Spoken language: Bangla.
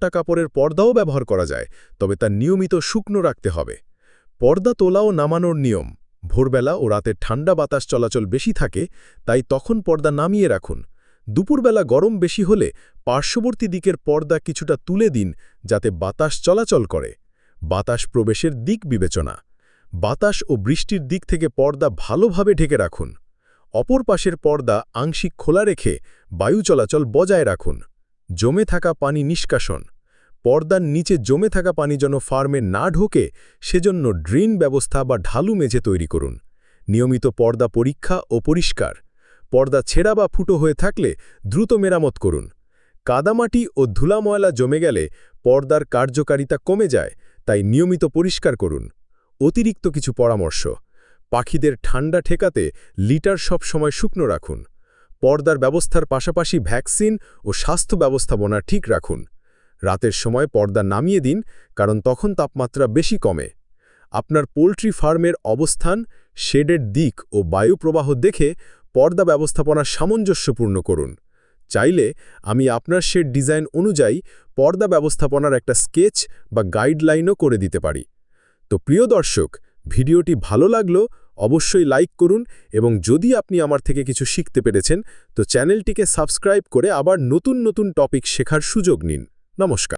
ঝাপটা কাপড়ের পর্দাও ব্যবহার করা যায়, তবে তা নিয়মিত শুকনো রাখতে হবে। পর্দা তোলা ও নামানোর নিয়ম, ভোরবেলা ও রাতে ঠান্ডা বাতাস চলাচল বেশি থাকে, তাই তখন পর্দা নামিয়ে রাখুন। দুপুরবেলা গরম বেশি হলে পার্শ্ববর্তী দিকের পর্দা কিছুটা তুলে দিন, যাতে বাতাস চলাচল করে। বাতাস প্রবেশের দিক বিবেচনা। বাতাস ও বৃষ্টির দিক থেকে পর্দা ভালোভাবে ঢেকে রাখুন। অপর পাশের পর্দা আংশিক খোলা রেখে বায়ু চলাচল বজায় রাখুন। জমে থাকা পানি নিষ্কাশন। পর্দার নিচে জমে থাকা পানি যেন ফার্মে না ঢোকে, সেজন্য ড্রেন ব্যবস্থা বা ঢালু মেঝে তৈরি করুন। নিয়মিত পর্দা পরীক্ষা ও পরিষ্কার। পর্দা ছেঁড়া বা ফুটো হয়ে থাকলে দ্রুত মেরামত করুন। কাদামাটি ও ধুলা ময়লা জমে গেলে পর্দার কার্যকারিতা কমে যায়, তাই নিয়মিত পরিষ্কার করুন। অতিরিক্ত কিছু পরামর্শ। পাখিদের ঠান্ডা ঠেকাতে লিটার সব সময় শুকনো রাখুন। পর্দার ব্যবস্থার পাশাপাশি ভ্যাকসিন ও স্বাস্থ্য ব্যবস্থাপনা ঠিক রাখুন। রাতের সময় পর্দা নামিয়ে দিন, কারণ তখন তাপমাত্রা বেশি কমে। আপনার পোলট্রি ফার্মের অবস্থান, শেডের দিক ও বায়ু প্রবাহ দেখে পর্দা ব্যবস্থাপনা সামঞ্জস্যপূর্ণ করুন। চাইলে আমি আপনার শেড ডিজাইন অনুযায়ী পর্দা ব্যবস্থাপনার একটা স্কেচ বা গাইডলাইনও করে দিতে পারি। তো প্রিয় দর্শক, ভিডিওটি ভালো লাগল অবশ্যই লাইক করুন এবং যদি আপনি আমার থেকে কিছু শিখতে পেরেছেন, তো চ্যানেলটিকে সাবস্ক্রাইব করে আবার নতুন নতুন টপিক শেখার সুযোগ নিন। নমস্কার